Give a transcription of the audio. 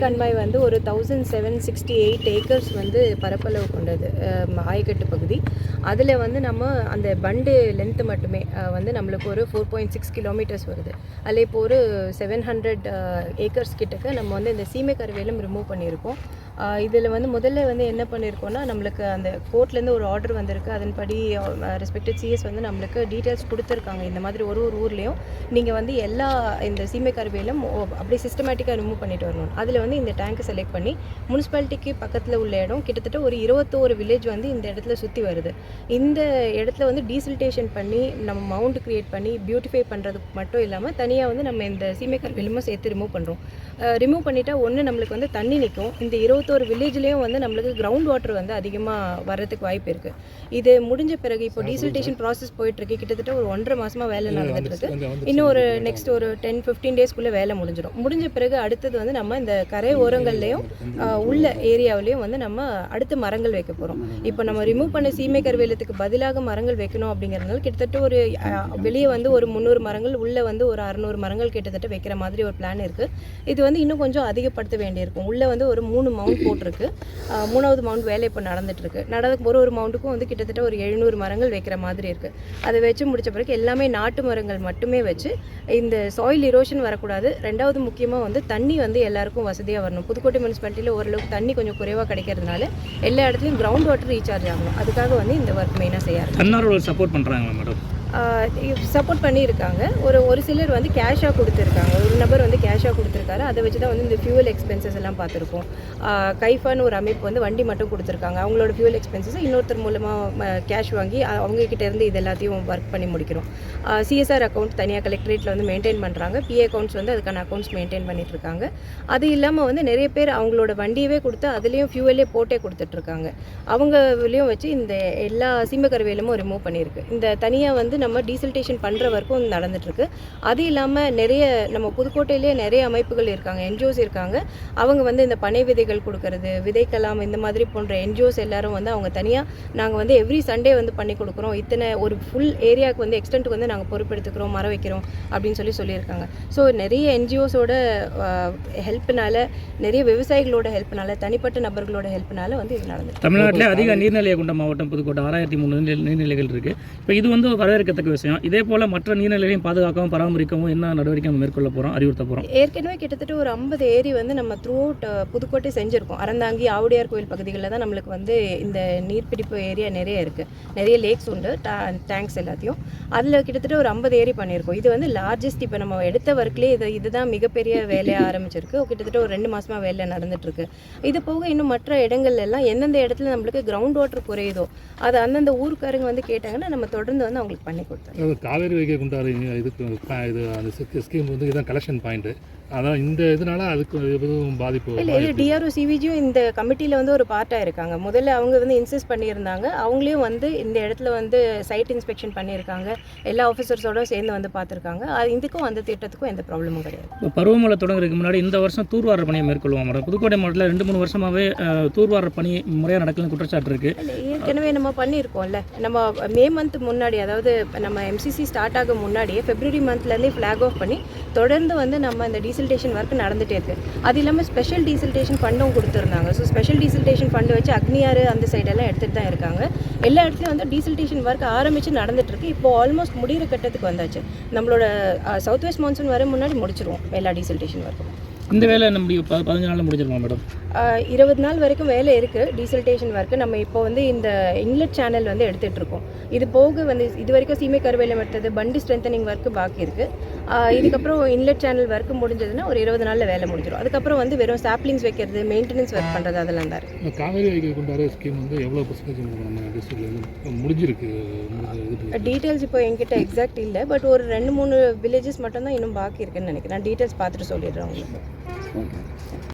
கண்மாய் வந்து ஒரு thousand seven sixty eight acres வந்து பரப்பளவு கொண்டது ஆயக்கட்டு பகுதி. அதில் வந்து நம்ம அந்த பண்டு லென்த்து மட்டுமே வந்து நம்மளுக்கு ஒரு ஃபோர் பாயிண்ட் சிக்ஸ் கிலோமீட்டர்ஸ் வருது. அதில் இப்போ ஒரு செவன் ஹண்ட்ரட் ஏக்கர்ஸ் கிட்டக்க நம்ம வந்து இந்த சீமை கருவேலம் ரிமூவ் பண்ணியிருக்கோம். இதில் வந்து முதல்ல வந்து என்ன பண்ணியிருக்கோன்னா நம்மளுக்கு அந்த கோர்ட்லேருந்து ஒரு ஆர்டர் வந்திருக்கு. அதன்படி ரெஸ்பெக்டட் சிஎஸ் வந்து நம்மளுக்கு டீட்டெயில்ஸ் கொடுத்துருக்காங்க. இந்த மாதிரி ஒரு ஒரு ஊர்லேயும் நீங்கள் வந்து எல்லா இந்த சீமை கருவியிலும் ஓ- அப்படியே சிஸ்டமேட்டிக்காக ரிமூவ் பண்ணிட்டு வரணும். அதில் வந்து இந்த டேங்க்கை செலக்ட் பண்ணி முனிசிபாலிட்டிக்கு பக்கத்தில் உள்ள இடம் கிட்டத்தட்ட ஒரு இருபத்தோரு வில்லேஜ் வந்து இந்த இடத்துல சுற்றி வருது. இந்த இடத்துல வந்து டீசல்டேஷன் பண்ணி நம்ம மவுண்ட் க்ரியேட் பண்ணி பியூட்டிஃபை பண்ணுறதுக்கு மட்டும் இல்லாமல் தனியாக வந்து நம்ம இந்த சீமை கருவேலமும் சேர்த்து ரிமூவ் பண்ணுறோம் ரிமூவ் பண்ணிட்டால் ஒன்று நம்மளுக்கு வந்து தண்ணி நிற்கும் இந்த இருபத்தோரு வில்லேஜ்லேயும் வந்து நம்மளுக்கு கிரவுண்ட் வாட்டர் வந்து அதிகமாக வர்றதுக்கு வாய்ப்பு இருக்குது இது முடிஞ்ச பிறகு இப்போ டீசல்டேஷன் ப்ராசஸ் போயிட்டுருக்கு. கிட்டத்தட்ட ஒரு ஒன்றரை மாசமா வேலை நடந்துட்டு இருக்கு. இன்னும் ஒரு நெக்ஸ்ட் ஒரு டென் ஃபிஃப்டீன் டேஸ்க்குள்ளே வேலை முடிஞ்சிடும். முடிஞ்ச பிறகு அடுத்தது வந்து நம்ம இந்த கரை ஓரங்கள்லேயும் உள்ள ஏரியாவிலையும் வந்து நம்ம அடுத்து மரங்கள் வைக்க போகிறோம் இப்போ நம்ம ரிமூவ் பண்ண சீமை கருவேலத்துக்கு பதிலாக மரங்கள் வைக்கணும் அப்படிங்கிறதுனால கிட்டத்தட்ட ஒரு வெளியே வந்து ஒரு முந்நூறு மரங்கள் உள்ளே வந்து ஒரு அறநூறு மரங்கள் கிட்டத்தட்ட வைக்கிற மாதிரி ஒரு பிளான் இருக்குது இது வந்து இன்னும் கொஞ்சம் அதிகப்படுத்த வேண்டியிருக்கும். உள்ளே வந்து ஒரு மூணு மவுண்ட் போட்டிருக்கு. மூணாவது மவுண்ட் வேலை இப்போ நடந்துட்டுருக்கு. நடக்கும் ஒரு ஒரு மவுண்டுக்கும் வந்து கிட்டத்தட்ட ஒரு எழுநூறு மரங்கள் வைக்கிற மாதிரி இருக்குது அதை வச்சு முடித்த பிறகு எல்லாமே நாட்டு மரங்கள் மட்டுமே வச்சு இந்த சாயில் இரோஷன் வரக்கூடாது. ரெண்டாவது முக்கியமாக வந்து தண்ணி வந்து எல்லாருக்கும் வசதியாக வரணும். புதுக்கோட்டை முனிசிபாலிட்டியில் ஓரளவுக்கு தண்ணி கொஞ்சம் குறைவாக கிடைக்கிறதுனால எல்லா இடத்துலையும் கிரவுண்ட் வாட்டர் ரீசார்ஜ் ஆகணும். அதுக்காக வந்து இந்த ஒர்க் மெயினாக செய்ய தன்னார்வலர் சப்போர்ட் பண்ணுறாங்களா மேடம் சப்போர்ட் பண்ணியிருக்காங்க. ஒரு ஒரு சிலர் வந்து கேஷாக கொடுத்துருக்காங்க. ஒரு நபர் வந்து கேஷாக கொடுத்துருக்காரு. அதை வச்சு தான் வந்து இந்த ஃபியூவல் எக்ஸ்பென்சஸ் எல்லாம் பார்த்துருக்கோம். கைஃபான்னு ஒரு அமைப்பு வந்து வண்டி மட்டும் கொடுத்துருக்காங்க. அவங்களோட ஃபியூவல் எக்ஸ்பென்சஸ் இன்னொருத்தர் மூலமாக கேஷ் வாங்கி அவங்கக்கிட்ட அவங்க இருந்து இது எல்லாத்தையும் ஒர்க் பண்ணி முடிக்கிறோம். சிஎஸ்ஆர் அக்கௌண்ட் தனியாக கலெக்டரேட்டில் வந்து மெயின்டைன் பண்ணுறாங்க பிஏ அக்கௌண்ட்ஸ் வந்து அதுக்கான அக்கௌண்ட்ஸ் மெயின்டைன் பண்ணிட்டு இருக்காங்க அது இல்லாமல் வந்து நிறைய பேர் அவங்களோட வண்டியவே கொடுத்து அதுலேயும் ஃபியூவலே போட்டே கொடுத்துட்ருக்காங்க அவங்களையும் வச்சு இந்த எல்லா சீம கருவேலமும் ரிமூவ் பண்ணியிருக்கு. இந்த தனியாக வந்து நம்ம டீசல்டேஷன் பண்ணுற வரைக்கும் நடந்துட்டுருக்கு. அது இல்லாமல் நிறைய நம்ம புதுக்கோட்டையிலேயே நிறைய அமைப்புகள் இருக்காங்க என்ஜிஓஸ் இருக்காங்க. அவங்க வந்து இந்த பனை விதைகள் கொடுக்கறது விதைக்கலாம் இந்த மாதிரி போன்ற என்ஜிஓஸ் எல்லாரும் வந்து அவங்க தனியாக நாங்கள் வந்து எவ்ரி சண்டே வந்து பண்ணி கொடுக்குறோம். இத்தனை ஒரு ஃபுல் ஏரியாவுக்கு வந்து எக்ஸ்டென்ட்டுக்கு வந்து நாங்கள் பொறுப்பெடுத்துக்கிறோம் மரம் வைக்கிறோம் அப்படின்னு சொல்லி சொல்லியிருக்காங்க. ஸோ நிறைய என்ஜிஓஸோட ஹெல்ப்னால நிறைய விவசாயிகளோட ஹெல்ப்னால தனிப்பட்ட நபர்களோட ஹெல்ப்னால வந்து இது நடந்துட்டு தமிழ்நாட்டிலே அதிக நீர்நிலையை கொண்ட மாவட்டம் புதுக்கோட்டை. ஆறாயிரத்தி மூணு நீர்நிலை- நீர்நிலைகள் இருக்குது இப்போ இது வந்து வரவேற்கத்தக்க விஷயம். இதே போல் மற்ற நீர்நிலைகளையும் பாதுகாக்கவும் பராமரிக்கவும் என்ன நடவடிக்கை நம்ம மேற்கொள்ள போகிறோம் அறிவுறுத்த போகிறோம் ஏற்கனவே கிட்டத்தட்ட ஒரு ஐம்பது ஏரி வந்து நம்ம த்ரூ அவுட் புதுக்கோட்டை செஞ்சுருக்கோம். அறந்தாங்கி ஆவுடையார் கோயில் பகுதிகளில் தான் நம்மளுக்கு வந்து இந்த நீர்பிடிப்பு ஏரியா நிறைய இருக்குது நிறைய லேக்ஸ் உண்டு டேங்க்ஸ் எல்லாத்தையும். அதில் கிட்டத்தட்ட ஒரு ஐம்பது ஏரி பண்ணியிருக்கோம். இது வந்து லார்ஜஸ்ட் இப்போ நம்ம எடுத்த ஒர்க்லேயே இது இதுதான் மிகப்பெரிய வேலையாக ஆரம்பிச்சிருக்கு. கிட்டத்தட்ட ஒரு ரெண்டு மாசமா வேலை நடந்துட்டுருக்கு. இது போக இன்னும் மற்ற இடங்கள்ல எல்லாம் எந்தெந்த இடத்துல நம்மளுக்கு கிரவுண்ட் வாட்டர் குறையுதோ அது அந்தந்த ஊருக்காரங்க வந்து கேட்டாங்கன்னா நம்ம தொடர்ந்து வந்து அவங்களுக்கு பண்ணி அதாவது காவேரி வைகை குண்டாறு இதுக்கு இது அந்த ஸ்கீம் வந்து இதுதான் கலெக்ஷன் பாயிண்ட் அதான் இந்த இதனால அதுக்கு எதுவும் பாதிப்பு இல்லை இது டிஆர்ஓ சிவிஜியும் இந்த கமிட்டியில் வந்து ஒரு பார்ட்டாக இருக்காங்க முதல்ல அவங்க வந்து இன்சிஸ்ட் பண்ணியிருந்தாங்க. அவங்களையும் வந்து இந்த இடத்துல வந்து சைட் இன்ஸ்பெக்ஷன் பண்ணியிருக்காங்க. எல்லா ஆஃபீஸர்ஸோட சேர்ந்து வந்து பார்த்துருக்காங்க. அது இதுக்கும் அந்த திட்டத்துக்கும் எந்த ப்ராப்ளமும் கிடையாது. இப்போ பருவமழை தொடங்குறதுக்கு முன்னாடி இந்த வருஷம் தூர்வார பணியை மேற்கொள்வோம். மேடம். புதுக்கோட்டை மாவட்டத்தில் ரெண்டு மூணு வருஷமாகவே தூர்வார பணி முறையாக நடக்கலன்னு குற்றச்சாட்டு இருக்குது ஏற்கனவே நம்ம பண்ணியிருக்கோம்ல. நம்ம மே மந்த் முன்னாடி அதாவது நம்ம எம்சிசி ஸ்டார்ட் ஆக முன்னாடியே ஃபெப்ரவரி மந்த்லேருந்தே ஃப்ளாக் ஆஃப் பண்ணி தொடர்ந்து வந்து நம்ம இந்த டீசல்டேஷன் ஒர்க் நடந்துகிட்டே இருக்கு. அது இல்லாமல் ஸ்பெஷல் டீசல்டேஷன் ஃபண்டும் கொடுத்துருந்தாங்க. ஸோ ஸ்பெஷல் டீசல்டேஷன் ஃபண்டு வச்சு அக்னியாறு அந்த சைடெல்லாம் எடுத்துகிட்டு தான் இருக்காங்க. எல்லா இடத்துலையும் வந்து டீசல்டேஷன் ஒர்க் ஆரம்பித்து நடந்துகிட்ருக்கு இப்போ ஆல்மோஸ்ட் முடிகிற கட்டத்துக்கு வந்தாச்சு. நம்மளோட சவுத் வெஸ்ட் மான்சூன் வர முன்னாடி முடிச்சிருவோம். எல்லா டீசல்டேஷன் ஒர்க்கும் இந்த வேலை நம்ம ப பதினஞ்சு நாளில் முடிஞ்சிருக்கோம் மேடம் இருபது நாள் வரைக்கும் வேலை இருக்குது டீசல்டேஷன் ஒர்க்கு நம்ம இப்போ வந்து இந்த இன்லெட் சேனல் வந்து எடுத்துகிட்டு இருக்கோம். இது போக வந்து இது வரைக்கும் சீமை கருவேலம் எடுத்தது பண்டு ஸ்ட்ரென்தனிங் ஒர்க்கு பாக்கி இருக்குது இதுக்கப்புறம் இன்லெட் சேனல் ஒர்க்கு முடிஞ்சதுன்னா ஒரு இருபது நாளில் வேலை முடிஞ்சிடும் அதுக்கப்புறம் வந்து வெறும் சாப்ளிங்ஸ் வைக்கிறது மெயின்டெனன்ஸ் ஒர்க் பண்ணுறது அதெல்லாம் தான் இருக்குது இந்த காவேரி வைகை குண்டாறு ஸ்கீம் வந்து எவ்வளோ பர்சன்டேஜ் முடிஞ்சிருக்கு டீட்டெயில்ஸ் இப்போ என்கிட்ட எக்ஸாக்ட் இல்லை பட் ஒரு ரெண்டு மூணு வில்லேஜஸ் மட்டும்தான் இன்னும் பாக்கி இருக்குன்னு நினைக்கிறேன். நான் டீட்டெயில்ஸ் பார்த்துட்டு சொல்லிடுறேன் உங்களுக்கு. fundo.